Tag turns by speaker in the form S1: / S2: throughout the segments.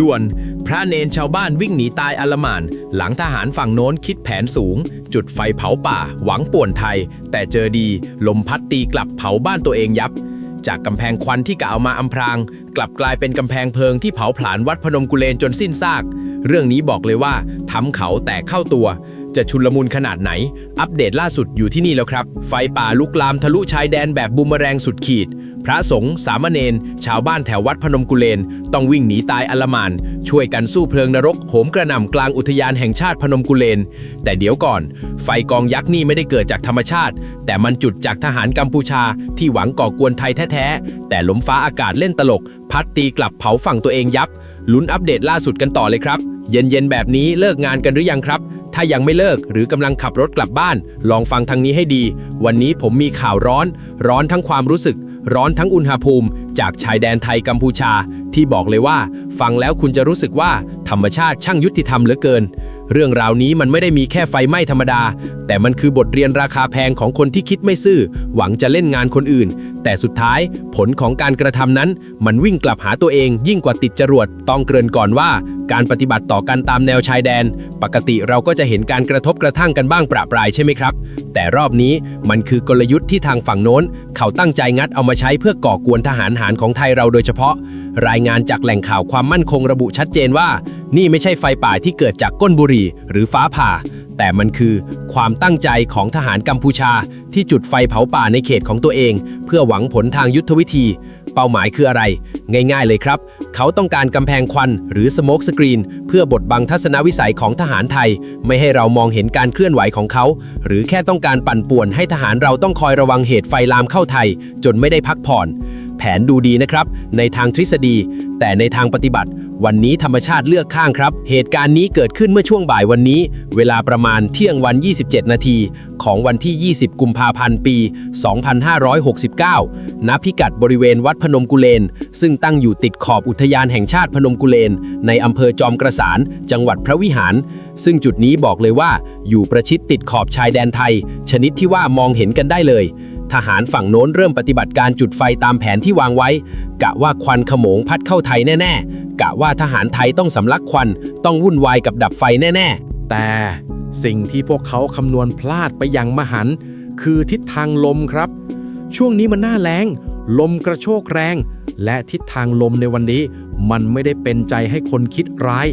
S1: ด่วน พระเนนชาวบ้านวิ่งหนีตายอลมาน หลังทหารฝั่งโน้นคิดแผนสูง จุดไฟเผาป่า หวังป่วนไทย แต่เจอดี ลมพัดตีกลับเผาบ้านตัวเองยับ จากกำแพงควันที่กะเอามาอำพราง กลับกลายเป็นกำแพงเพลิงที่เผาผลาญวัดพนมกุเลนจนสิ้นซาก เรื่องนี้บอกเลยว่าทำเขาแตกเข้าตัวจะชุลมุนขนาดไหน อัปเดตล่าสุดอยู่ที่นี่แล้วครับ ไฟป่าลุกลามทะลุชายแดนแบบบูมแรงสุดขีด พระสงฆ์สามเณรชาวบ้านแถววัดพนมกุเลน ต้องวิ่งหนีตายอลมานช่วยกันสู้เพลิงนรกโหมกระหน่ำกลางอุทยานแห่งชาติพนมกุเลน แต่เดี๋ยวก่อน ไฟกองยักษ์นี่ไม่ได้เกิดจากธรรมชาติ แต่มันจุดจากทหารกัมพูชาที่หวังก่อกวนไทยแท้ๆ แต่ลมฟ้าอากาศเล่นตลก พัดตีกลับเผาฝั่งตัวเองยับลุ้นอัปเดตล่าสุดกันต่อเลยครับ เย็นๆแบบนี้เลิกงานกันหรือยังครับ ถ้ายังไม่เลิกหรือกำลังขับรถกลับบ้าน ลองฟังทางนี้ให้ดี วันนี้ผมมีข่าวร้อน ร้อนทั้งความรู้สึก ร้อนทั้งอุณหภูมิ จากชายแดนไทยกัมพูชา ที่บอกเลยว่า ฟังแล้วคุณจะรู้สึกว่า ธรรมชาติช่างยุติธรรมเหลือเกิน เรื่องราวนี้มันไม่ได้มีแค่ไฟไหม้ธรรมดา แต่มันคือบทเรียนราคาแพงของคนที่คิดไม่ซื่อ หวังจะเล่นงานคนอื่น แต่สุดท้ายผลของการกระทำนั้น มันวิ่งกลับหาตัวเองยิ่งกว่าติดจรวด ต้องเกริ่นก่อนว่า การปฏิบัติต่อกันตามแนวชายแดน ปกติเราก็จะเห็นการกระทบกระทั่งกันบ้างประปรายใช่ไหมครับ แต่รอบนี้มันคือกลยุทธ์ที่ทางฝั่งโน้น เขาตั้งใจงัดเอามาใช้เพื่อก่อกวนทหารหารของไทยเราโดยเฉพาะ รายงานจากแหล่งข่าวความมั่นคงระบุชัดเจนว่านี่ไม่ใช่ไฟป่าที่เกิดจากก้นบุหรี่หรือฟ้าผ่า แต่มันคือความตั้งใจของทหารกัมพูชาที่จุดไฟเผาป่าในเขตของตัวเอง เพื่อหวังผลทางยุทธวิธี ป้าหมายคืออะไร ง่าย ๆ เลยครับ เขาต้องการกำแพงควันหรือสโมกสกรีนเพื่อบดบังทัศนวิสัยของทหารไทย ไม่ให้เรามองเห็นการเคลื่อนไหวของเขา หรือแค่ต้องการปั่นป่วนให้ทหารเราต้องคอยระวังเหตุไฟลามเข้าไทย จนไม่ได้พักผ่อน แผนดูดีนะครับ ในทางทฤษฎี แต่ในทางปฏิบัติ วันนี้ธรรมชาติเลือกข้างครับ เหตุการณ์นี้เกิดขึ้นเมื่อช่วงบ่ายวันนี้ เวลาประมาณเที่ยงวัน 27 นาที ของวันที่ 20 กุมภาพันธ์ ปี 2569 ณ พิกัดบริเวณวัดพนมกุเลน ซึ่งตั้งอยู่ติดขอบอุทยานแห่งชาติพนมกุเลน ในอำเภอจอมกระสานจังหวัดพระวิหาร ซึ่งจุดนี้บอกเลยว่า อยู่ประชิดติดขอบชายแดนไทย ชนิดที่ว่ามองเห็นกันได้เลย ทหารฝั่งโน้นเริ่มปฏิบัติการจุดไฟตามแผนที่วางไว้ กะว่าควันขโมงพัดเข้าไทยแน่ๆ กะว่าทหารไทยต้องสำลักควัน ต้องวุ่นวายกับดับไฟแน่ ๆ
S2: แต่สิ่งที่พวกเขาคำนวณพลาดไปอย่างมหัน คือทิศทางลมครับ ช่วงนี้มันหน้าแรง ลมกระโชกแรง และทิศทางลมในวันนี้ มันไม่ได้เป็นใจให้คนคิดร้าย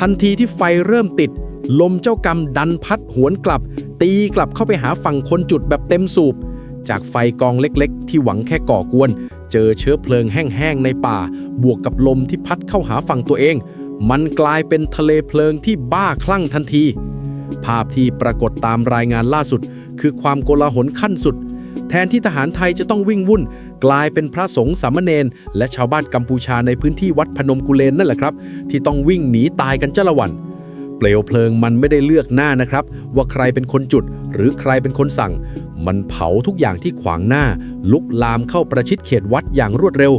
S2: ทันทีที่ไฟเริ่มติด ลมเจ้ากรรมดันพัดหวนกลับ ตีกลับเข้าไปหาฝั่งคนจุดแบบเต็มสูบ จากไฟกองเล็กๆ ที่หวังแค่ก่อกวน เจอเชื้อเพลิงแห้งๆในป่า บวกกับลมที่พัดเข้าหาฝั่งตัวเอง มันกลายเป็นทะเลเพลิงที่บ้าคลั่งทันที ภาพที่ปรากฏตามรายงานล่าสุด คือความโกลาหลขั้นสุดแทนที่ทหารไทยจะต้องวิ่งวุ่น กลายเป็นพระสงฆ์สามเณรและชาวบ้านกัมพูชาในพื้นที่วัดพนมกุเลนนั่นแหละครับ ที่ต้องวิ่งหนีตายกันจ้าละวัน เปลวเพลิงมันไม่ได้เลือกหน้านะครับ ว่าใครเป็นคนจุด หรือใครเป็นคนสั่ง มันเผาทุกอย่างที่ขวางหน้า ลุกลามเข้าประชิดเขตวัดอย่างรวดเร็ว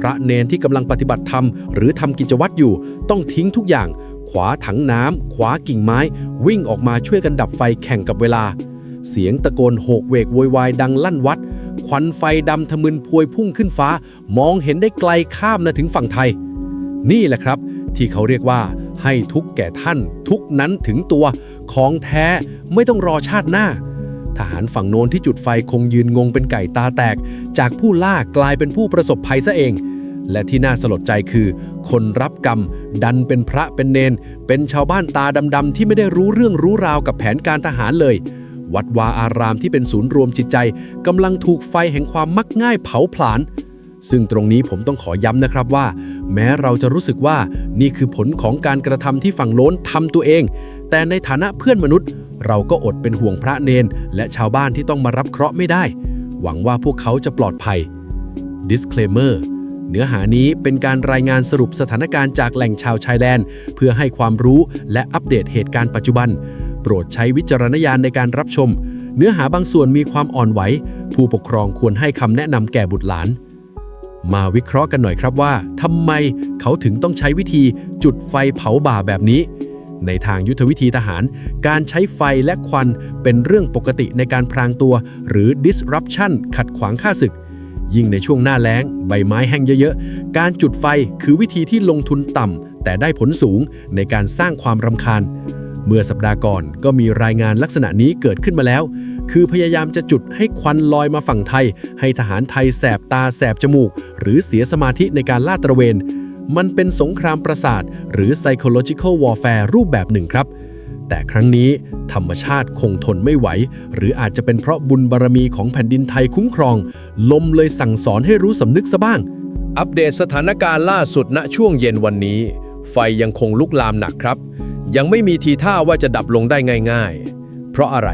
S2: พระเนนที่กำลังปฏิบัติธรรมหรือทำกิจวัตรอยู่ ต้องทิ้งทุกอย่าง ขวาถังน้ำขวากิ่งไม้ วิ่งออกมาช่วยกันดับไฟแข่งกับเวลาเสียงตะโกนโหกเวกโวยวายดังลั่นวัด ควันไฟดำทะมึนพวยพุ่งขึ้นฟ้า มองเห็นได้ไกลข้ามนะถึงฝั่งไทย นี่แหละครับ ที่เขาเรียกว่า ให้ทุกแก่ท่าน ทุกนั้นถึงตัวของแท้ไม่ต้องรอชาติหน้า ทหารฝั่งโน้นที่จุดไฟคงยืนงงเป็นไก่ตาแตก จากผู้ล่ากลายเป็นผู้ประสบภัยซะเอง และที่น่าสลดใจคือ คนรับกรรม ดันเป็นพระเป็นเนน เป็นชาวบ้านตาดำๆที่ไม่ได้รู้เรื่องรู้ราวกับแผนการทหารเลย วัดวาอารามที่เป็นศูนย์รวมจิตใจกำลังถูกไฟแห่งความมักง่ายเผาผลาญซึ่งตรงนี้ผมต้องขอย้ำนะครับว่า แม้เราจะรู้สึกว่านี่คือผลของการกระทำที่ฝั่งโน้นทำตัวเอง แต่ในฐานะเพื่อนมนุษย์ เราก็อดเป็นห่วงพระเนน และชาวบ้านที่ต้องมารับเคราะห์ไม่ได้ หวังว่าพวกเขาจะปลอดภัย Disclaimer เนื้อหานี้เป็นการรายงานสรุปสถานการณ์จากแหล่งชาวชายแดน เพื่อให้ความรู้และอัปเดตเหตุการณ์ปัจจุบัน โปรดใช้วิจารณญาณในการรับชม เนื้อหาบางส่วนมีความอ่อนไหว ผู้ปกครองควรให้คำแนะนำแก่บุตรหลาน มาวิเคราะห์กันหน่อยครับว่าทำไมเขาถึงต้องใช้วิธีจุดไฟเผาบ่าแบบนี้ ในทางยุทธวิธีทหาร การใช้ไฟและควันเป็นเรื่องปกติในการพรางตัว หรือ disruption ขัดขวางข้าศึกยิ่งในช่วงหน้าแล้ง ใบไม้แห้งเยอะๆ การจุดไฟคือวิธีที่ลงทุนต่ำ
S1: แต่ได้ผลสูงในการสร้างความรำคาญ เมื่อสัปดาห์ก่อนก็มีรายงานลักษณะนี้เกิดขึ้นมาแล้ว คือพยายามจะจุดให้ควันลอยมาฝั่งไทย ให้ทหารไทยแสบตาแสบจมูก หรือเสียสมาธิในการลาดตระเวน มันเป็นสงครามประสาท หรือ psychological warfare รูปแบบหนึ่งครับ แต่ครั้งนี้ธรรมชาติคงทนไม่ไหว หรืออาจจะเป็นเพราะบุญบารมีของแผ่นดินไทยคุ้มครอง ลมเลยสั่งสอนให้รู้สำนึกซะบ้าง
S2: อัปเดตสถานการณ์ล่าสุดณช่วงเย็นวันนี้ ไฟยังคงลุกลามหนักครับ ยังไม่มีทีท่าว่าจะดับลงได้ง่ายๆ เพราะอะไร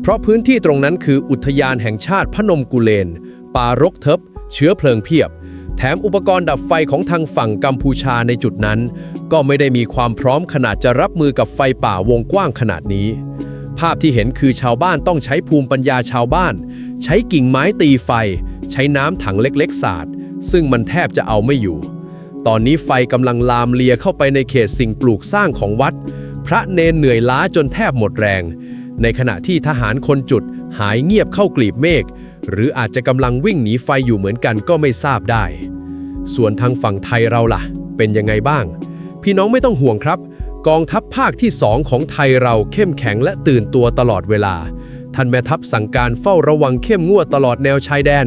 S2: เพราะพื้นที่ตรงนั้นคืออุทยานแห่งชาติพนมกุเลน ป่ารกเทิบเชื้อเพลิงเพียบ แถมอุปกรณ์ดับไฟของทางฝั่งกัมพูชาในจุดนั้น ก็ไม่ได้มีความพร้อมขนาดจะรับมือกับไฟป่าวงกว้างขนาดนี้ ภาพที่เห็นคือชาวบ้านต้องใช้ภูมิปัญญาชาวบ้าน ใช้กิ่งไม้ตีไฟ ใช้น้ำถังเล็กๆสาดซึ่งมันแทบจะเอาไม่อยู่ ตอนนี้ไฟกำลังลามเลียเข้าไปในเขตสิ่งปลูกสร้างของวัด พระเนนเหนื่อยล้าจนแทบหมดแรง ในขณะที่ทหารคนจุดหายเงียบเข้ากลีบเมฆ หรืออาจจะกำลังวิ่งหนีไฟอยู่เหมือนกันก็ไม่ทราบได้ ส่วนทางฝั่งไทยเราล่ะ เป็นยังไงบ้าง พี่น้องไม่ต้องห่วงครับ กองทัพภาคที่สองของไทยเราเข้มแข็งและตื่นตัวตลอดเวลา ท่านแม่ทัพสั่งการเฝ้าระวังเข้มงวดตลอดแนวชายแดน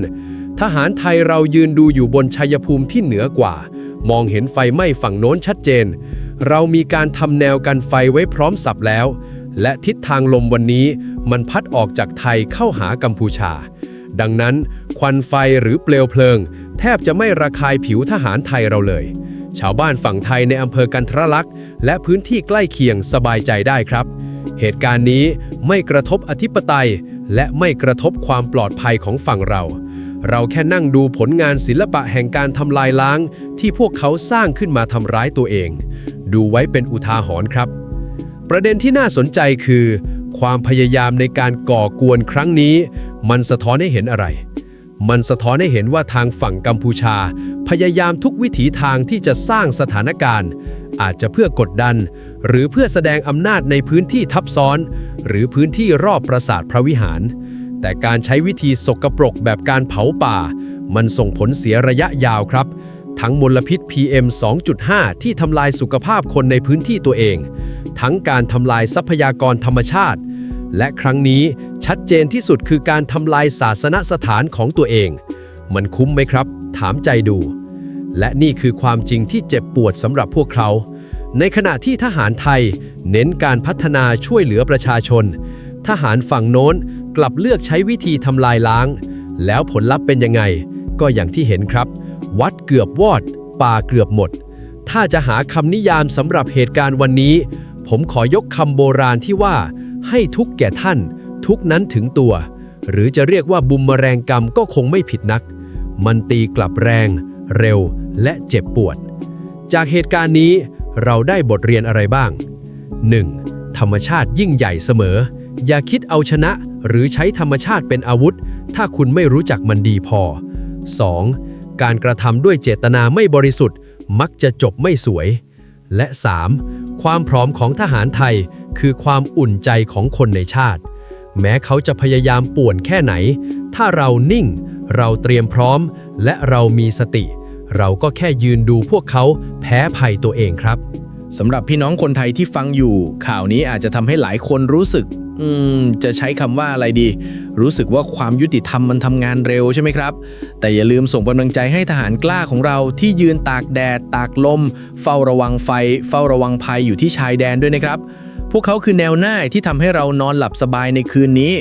S2: ทหารไทยเรายืนดูอยู่บนชัยภูมิที่เหนือกว่า มองเห็นไฟไหม้ฝั่งโน้นชัดเจน เรามีการทำแนวกันไฟไว้พร้อมสับแล้ว และทิศทางลมวันนี้มันพัดออกจากไทยเข้าหากัมพูชา ดังนั้น ควันไฟหรือเปลวเพลิง แทบจะไม่ระคายผิวทหารไทยเราเลย ชาวบ้านฝั่งไทยในอำเภอกันทรลักษณ์และพื้นที่ใกล้เคียงสบายใจได้ครับ เหตุการณ์นี้ไม่กระทบอธิปไตย และไม่กระทบความปลอดภัยของฝั่งเรา เราแค่นั่งดูผลงานศิลปะแห่งการทำลายล้าง ที่พวกเขาสร้างขึ้นมาทำร้ายตัวเอง ดูไว้เป็นอุทาหรณ์ครับ ประเด็นที่น่าสนใจคือ ความพยายามในการก่อกวนครั้งนี้ มันสะท้อนให้เห็นอะไร มันสะท้อนให้เห็นว่าทางฝั่งกัมพูชา พยายามทุกวิถีทางที่จะสร้างสถานการณ์ อาจจะเพื่อกดดัน หรือเพื่อแสดงอำนาจในพื้นที่ทับซ้อน หรือพื้นที่รอบปราสาทพระวิหาร แต่การใช้วิธีสกปรกแบบการเผาป่า มันส่งผลเสียระยะยาวครับ ทั้งมลพิษ PM 2.5 ที่ทำลายสุขภาพคนในพื้นที่ตัวเอง ทั้งการทำลายทรัพยากรธรรมชาติ และครั้งนี้ชัดเจนที่สุดคือการทำลายศาสนสถานของตัวเอง มันคุ้มไหมครับ ถามใจดู และนี่คือความจริงที่เจ็บปวดสำหรับพวกเขา ในขณะที่ทหารไทย เน้นการพัฒนาช่วยเหลือประชาชน ทหารฝั่งโน้น กลับเลือกใช้วิธีทำลายล้าง แล้วผลลัพธ์เป็นยังไง ก็อย่างที่เห็นครับ วัดเกือบวอด ป่าเกือบหมด ถ้าจะหาคำนิยามสำหรับเหตุการณ์วันนี้ ผมขอยกคำโบราณที่ว่า ให้ทุกแก่ท่าน ทุกนั้นถึงตัว หรือจะเรียกว่าบุมแมงกรรมก็คงไม่ผิดนัก มันตีกลับแรง เร็ว และเจ็บปวด จากเหตุการณ์นี้เราได้บทเรียนอะไรบ้าง 1. ธรรมชาติยิ่งใหญ่เสมอ อย่าคิดเอาชนะหรือใช้ธรรมชาติเป็นอาวุธ ถ้าคุณไม่รู้จักมันดีพอ 2. การกระทำด้วยเจตนาไม่บริสุทธิ์ มักจะจบไม่สวย และ 3. ความพร้อมของทหารไทย คือความอุ่นใจของคนในชาติ แม้เขาจะพยายามป่วนแค่ไหน ถ้าเรานิ่ง เราเตรียมพร้อม และเรามีสติ เราก็แค่ยืนดูพวกเขาแพ้ภัยตัวเองครับ
S3: สำหรับพี่น้องคนไทยที่ฟังอยู่ ข่าวนี้อาจจะทำให้หลายคนรู้สึก อืมจะใช้คำว่าอะไรดี รู้สึกว่าความยุติธรรมมันทำงานเร็วใช่ไหมครับ แต่อย่าลืมส่งกำลังใจให้ทหารกล้าของเราที่ยืนตากแดด ตากลม เฝ้าระวังไฟ เฝ้าระวังภัยอยู่ที่ชายแดนด้วยนะครับ พวกเขาคือแนวหน้าที่ทำให้เรานอนหลับสบายในคืนนี้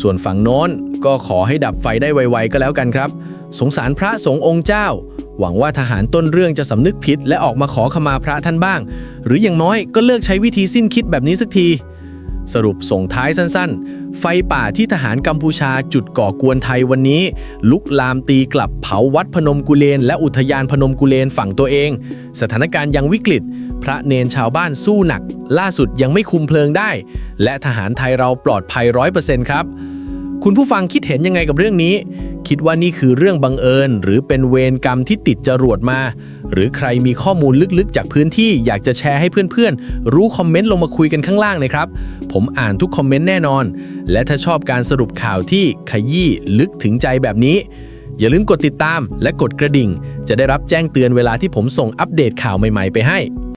S3: ส่วนฝั่งโน้นก็ขอให้ดับไฟได้ไวๆก็แล้วกันครับ สงสารพระสงฆ์องค์เจ้า หวังว่าทหารต้นเรื่องจะสำนึกผิดและออกมาขอขมาพระท่านบ้าง หรืออย่างน้อยก็เลิกใช้วิธีสิ้นคิดแบบนี้สักที สรุปส่งท้ายสั้นๆ ไฟป่าที่ทหารกัมพูชาจุดก่อกวนไทยวันนี้ ลุกลามตีกลับเผาวัดพนมกุเลน และอุทยานพนมกุเลนฝั่งตัวเอง สถานการณ์ยังวิกฤต พระเนนชาวบ้านสู้หนัก ล่าสุดยังไม่คุมเพลิงได้ และทหารไทยเราปลอดภัยร้อยเปอร์เซ็นต์ครับ คุณผู้ฟังคิดเห็นยังไงกับเรื่องนี้ คิดว่านี่คือเรื่องบังเอิญ หรือเป็นเวรกรรมที่ติดจรวดมา หรือใครมีข้อมูลลึกๆ จากพื้นที่อยากจะแชร์ให้เพื่อนๆ รู้คอมเมนต์ลงมาคุยกันข้างล่างนะครับ ผมอ่านทุกคอมเมนต์แน่นอน และถ้าชอบการสรุปข่าวที่ขยี้ลึกถึงใจแบบนี้
S2: อย่าลืมกดติดตามและกดกระดิ่ง จะได้รับแจ้งเตือนเวลาที่ผมส่งอัปเดตข่าวใหม่ๆไปให้